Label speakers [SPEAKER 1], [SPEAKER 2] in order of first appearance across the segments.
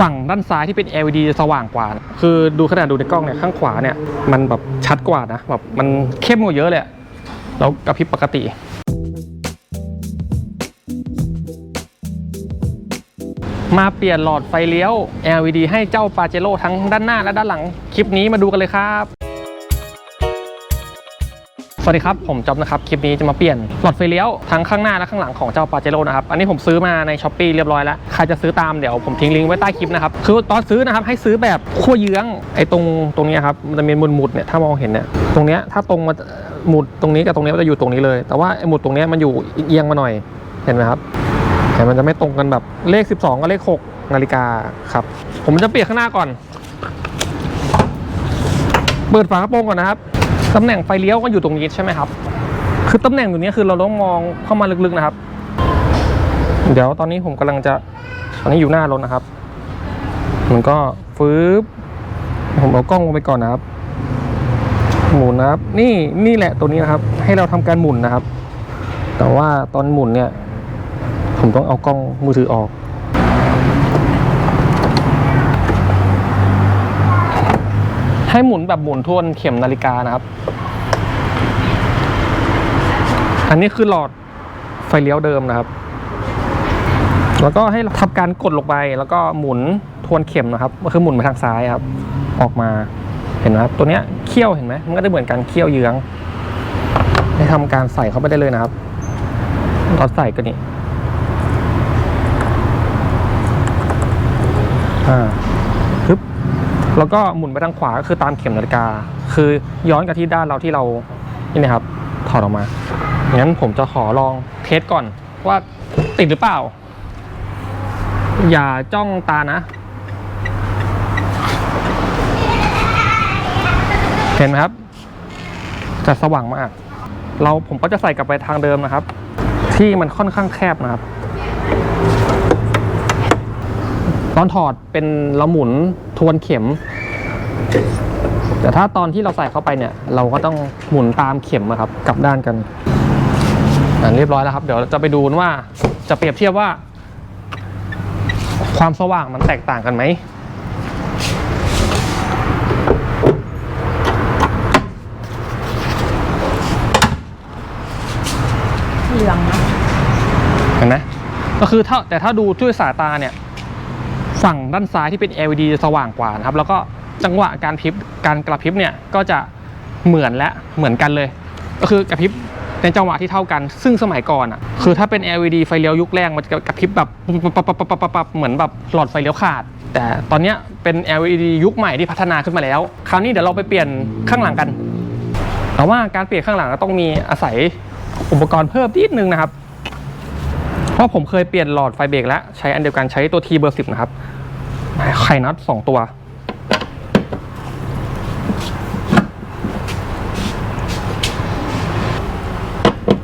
[SPEAKER 1] ฝั่งด้านซ้ายที่เป็น LED สว่างกว่า คือดูขนาดดูในกล้องเนี่ยข้างขวาเนี่ยมันแบบชัดกว่านะแบบมันเข้มกว่าเยอะเลยแล้วกระพริบปกติ มาเปลี่ยนหลอดไฟเลี้ยว LED ให้เจ้าปาเจโร่ทั้งด้านหน้าและด้านหลัง คลิปนี้มาดูกันเลยครับ สวัสดีครับ ผมจ๊อบนะครับ คลิปนี้จะมาเปลี่ยนหลอดไฟเลี้ยวทั้งข้างหน้าและข้างหลังของเจ้าปาเจโร่นะครับ อันนี้ผมซื้อมาในช้อปปีเรียบร้อยแล้ว ใครจะซื้อตามเดี๋ยวผมทิ้งลิงก์ไว้ใต้คลิปนะครับ คือตอนซื้อนะครับให้ซื้อแบบขั้วเยื้องไอ้ตรงตรงนี้ครับ มันจะมีมุดมุดเนี่ยถ้ามองเห็นเนี่ยตรงเนี้ยถ้าตรงมาหมุดตรงนี้กับตรงนี้มันจะอยู่ตรงนี้เลย แต่ว่าไอ้หมุดตรงนี้มันอยู่เอียงมาหน่อยเห็นไหมครับแต่มันจะไม่ตรงกันแบบเลข 12กับเลข6นาฬิกาครับผมจะเปลี่ยนข้างหน้าก่อน เปิดฝากระโปรงก่อนนะครับ ตำแหน่งไฟเลี้ยวก็อยู่ตรงนี้ใช่ไหมครับ คือตำแหน่งตรงนี้คือเราต้องมองเข้ามาลึกๆนะครับ เดี๋ยวตอนนี้ผมกำลังจะตอนนี้อยู่หน้ารถนะครับ มันก็ฟืบผมเอากล้องลงไปก่อนนะครับ หมุนนะครับ นี่นี่แหละตัวนี้นะครับ ให้เราทำการหมุนนะครับ แต่ว่าตอนหมุนเนี่ย ผมต้องเอากล้องมือถือออก ให้หมุนแบบหมุนทวนเข็มนาฬิกานะครับ อันนี้คือหลอดไฟเลี้ยวเดิมนะครับ แล้วก็ให้ทำการกดลงไปแล้วก็หมุนทวนเข็มนะครับ ก็คือหมุนไปทางซ้ายครับ ออกมาเห็นไหมครับ ตัวเนี้ยเคี่ยวเห็นไหมมันก็จะเหมือนกันเคี่ยวเยื้องให้ทำการใส่เข้าไปได้เลยนะครับตอนใส่ก็นี่อ่า แล้วก็หมุนไปทางขวาก็คือตามเข็มนาฬิกา คือย้อนกับที่ด้านเราที่เรานี่นะครับ ถอดออกมางั้นผมจะขอลองเทสก่อนว่าติดหรือเปล่า อย่าจ้องตานะ เห็นไหมครับ จะสว่างมาก เราผมก็จะใส่กลับไปทางเดิมนะครับ ที่มันค่อนข้างแคบนะครับตอนถอดเป็นเราหมุน วนเข็ม แต่ถ้าตอนที่เราใส่เข้าไปเนี่ย เราก็ต้องหมุนตามเข็มอะครับกลับด้านกันอะเรียบร้อยแล้วครับ เดี๋ยวจะไปดูว่าจะเปรียบเทียบว่า ความสว่างมันแตกต่างกันไหม
[SPEAKER 2] เหลืองนะ
[SPEAKER 1] เห็นไหมก็คือถ้าแต่ถ้าดูด้วยสายตาเนี่ย ฝั่งด้านซ้ายที่เป็น LED จะสว่างกว่านะครับ แล้วก็จังหวะการพริบการกระพริบเนี่ยก็จะเหมือนและเหมือนกันเลย ก็คือกระพริบในจังหวะที่เท่ากัน ซึ่งสมัยก่อนอะ คือถ้าเป็น LED ไฟเลี้ยวยุคแรกมันจะกระพริบแบบปับเหมือนแบบหลอดไฟเลี้ยวขาด แต่ตอนนี้เป็น LED ยุคใหม่ที่พัฒนาขึ้นมาแล้ว คราวนี้เดี๋ยวเราไปเปลี่ยนข้างหลังกัน แต่ว่าการเปลี่ยนข้างหลังก็ต้องมีอาศัยอุปกรณ์เพิ่มนิดนึงนะครับ เพราะผมเคยเปลี่ยนหลอดไฟเบรกแล้ว ใช้อันเดียวกันใช้ตัว T เบอร์10นะครับ ไข่น็อตสองตัว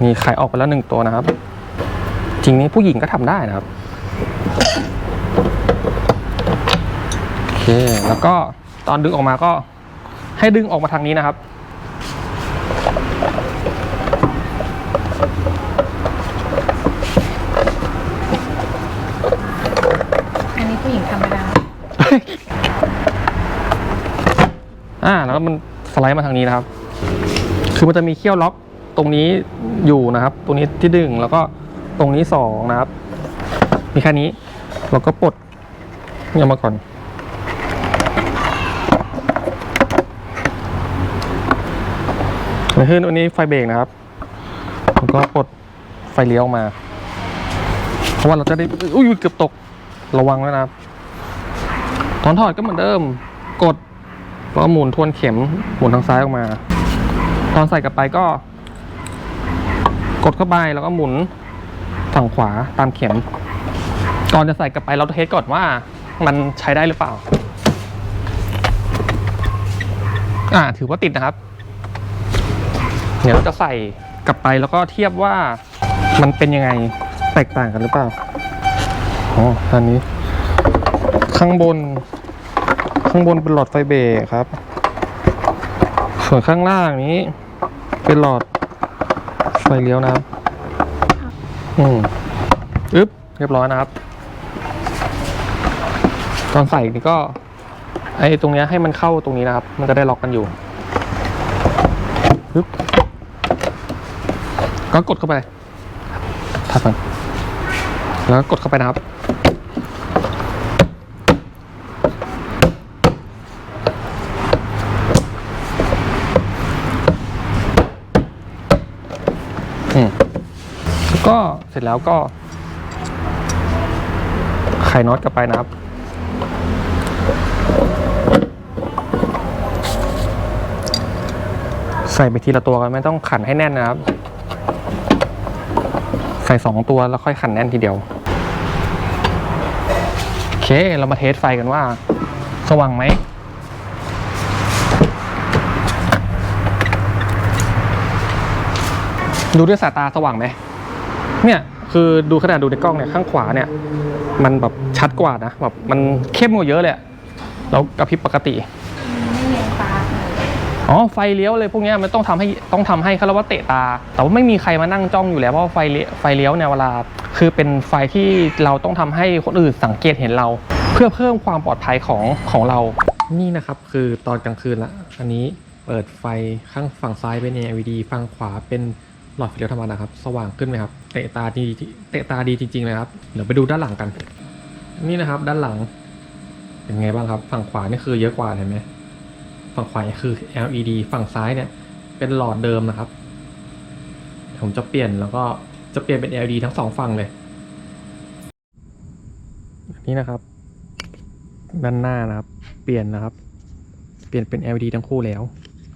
[SPEAKER 1] มีไข่ออกไปแล้วหนึ่งตัวนะครับ จริงนี้ผู้หญิงก็ทำได้นะครับ โอเค แล้วก็ตอนดึงออกมาก็ให้ดึงออกมาทางนี้นะครับ
[SPEAKER 2] อันนี้ผู้ห ญิงทำไม่ได้
[SPEAKER 1] อ่าแล้วก็มันสไลด์มาทางนี้นะครับ คือมันจะมีเขี้ยวล็อกตรงนี้อยู่นะครับ ตรงนี้ที่ดึงแล้วก็ตรงนี้สองนะครับ มีแค่นี้เราก็ปลดเนี่ยมาก่อน ขึ้นวันนี้ไฟเบรกนะครับแล้วก็ปลดไฟเลี้ยวมา เพราะว่าเราจะได้ อุ้ยเกือบตก ระวังแล้วนะครับตอนถอดก็เหมือนเดิม กดแล้วก็หมุนทวนเข็มหมุนทางซ้ายออกมา ตอนใส่กลับไปก็ กดเข้าไปแล้วก็หมุนฝั่งขวาตามเข็ม ก่อนจะใส่กลับไปเราเทสก่อนว่ามันใช้ได้หรือเปล่า อ่า ถือว่าติดนะครับ เดี๋ยวเราจะใส่กลับไปแล้วก็เทียบว่ามันเป็นยังไงแตกต่างกันหรือเปล่า อ๋ออันนี้ ข้างบน ข้างบนเป็นหลอดไฟเบรกครับ ส่วนข้างล่างนี้ เป็นหลอดไฟเลี้ยวนะครับ อืมอึ๊บ เรียบร้อยนะครับ ตอนใส่นี่ก็ ไอ้ตรงเนี้ยให้มันเข้าตรงนี้นะครับ มันจะได้ล็อกกันอยู่ปึ๊บก็กดเข้าไปทับมันแล้วก็กดเข้าไปนะครับ อืมแล้ว ก็เสร็จแล้วก็ไขน็อตกลับไปนะครับ ใส่ไปทีละตัวกันไม่ต้องขันให้แน่นนะครับ ใส่สองตัวแล้วค่อยขันแน่นทีเดียว โอเค เรามาเทสไฟกันว่า สว่างไหมดูด้วยสายตาสว่างไหม เนี่ยคือดูขนาดดูในกล้องเนี่ยข้างขวาเนี่ย มันแบบชัดกว่านะแบบมันเข้มกว่าเยอะเลยแล้วกระพริบปกติอ๋อไฟเลี้ยวเลยพวกนี้มันต้องทำให้ต้องทำให้เขาเรียกว่าเตะตา แต่ว่าไม่มีใครมานั่งจ้องอยู่แล้วเพราะไฟเลี้ยไฟเลี้ยวเนี่ยเวลา คือเป็นไฟที่เราต้องทำให้คนอื่นสังเกตเห็นเรา เพื่อเพิ่มความปลอดภัยของของเรา นี่นะครับคือตอนกลางคืนละอันนี้เปิดไฟข้างฝั่งซ้ายเป็น LED ฝั่งขวาเป็น หลอดไฟเลี้ยวธรรมดาครับสว่างขึ้นไหมครับเตะตาดีเตะตาดีจริงๆเลยครับเดี๋ยวไปดูด้านหลังกัน นี่นะครับ ด้านหลัง เป็นไงบ้างครับ ฝั่งขวานี่คือเยอะกว่าเห็นไหมฝั่งขวาคือ LED ฝั่งซ้ายเนี่ย เป็นหลอดเดิมนะครับ ผมจะเปลี่ยนแล้วก็จะเปลี่ยนเป็น LED ทั้งสองฝั่งเลยนี่นะครับ ด้านหน้านะครับ เปลี่ยนนะครับ เปลี่ยนเป็น LED ทั้งคู่แล้ว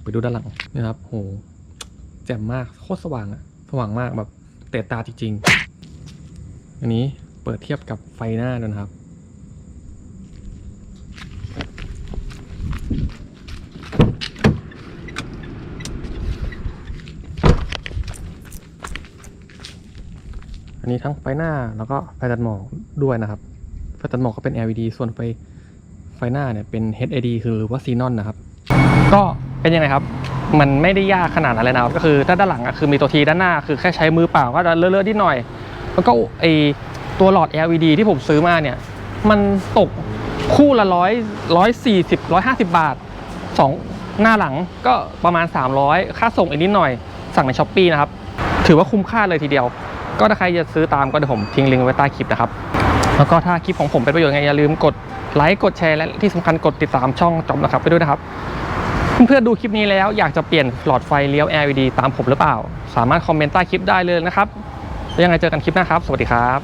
[SPEAKER 1] ไปดูด้านหลังนะครับโห แจ่มมากโคตรสว่างอะสว่างมากแบบเตะตาจริงๆ อันนี้เปิดเทียบกับไฟหน้าด้วยนะครับ อันนี้ทั้งไฟหน้าแล้วก็ไฟตัดหมอกด้วยนะครับ ไฟตัดหมอกก็เป็น LED ส่วนไฟไฟหน้าเนี่ยเป็น HID คือว่าซีนอนนะครับ ก็เป็นยังไงครับ มันไม่ได้ยากขนาดนั้นเลยนะก็คือถ้าด้านหลังอะคือมีตัวทีด้านหน้าคือแค่ใช้มือเปล่าก็จะเลอะๆนิดหน่อย แล้วก็ไอตัวหลอด LED ที่ผมซื้อมาเนี่ยมันตกคู่ละร้อยร้อยสี่สิบร้อยห้าสิบบาทสองหน้าหลังก็ประมาณ 300 ค่าส่งอีกนิดหน่อย สั่งในช้อปปีนะครับ ถือว่าคุ้มค่าเลยทีเดียว ก็ถ้าใครจะซื้อตามก็เดี๋ยวผมทิ้งลิงก์ไว้ใต้คลิปนะครับ แล้วก็ถ้าคลิปของผมเป็นประโยชน์ไงอย่าลืมกดไลค์กดแชร์และที่สำคัญกดติดตามช่องจอมนะครับไปด้วยนะครับ เพื่อนๆดูคลิปนี้แล้วอยากจะเปลี่ยนหลอดไฟเลี้ยว LED ตามผมหรือเปล่า สามารถคอมเมนต์ใต้คลิปได้เลยนะครับ แล้วยังไงเจอกันคลิปหน้าครับ สวัสดีครับ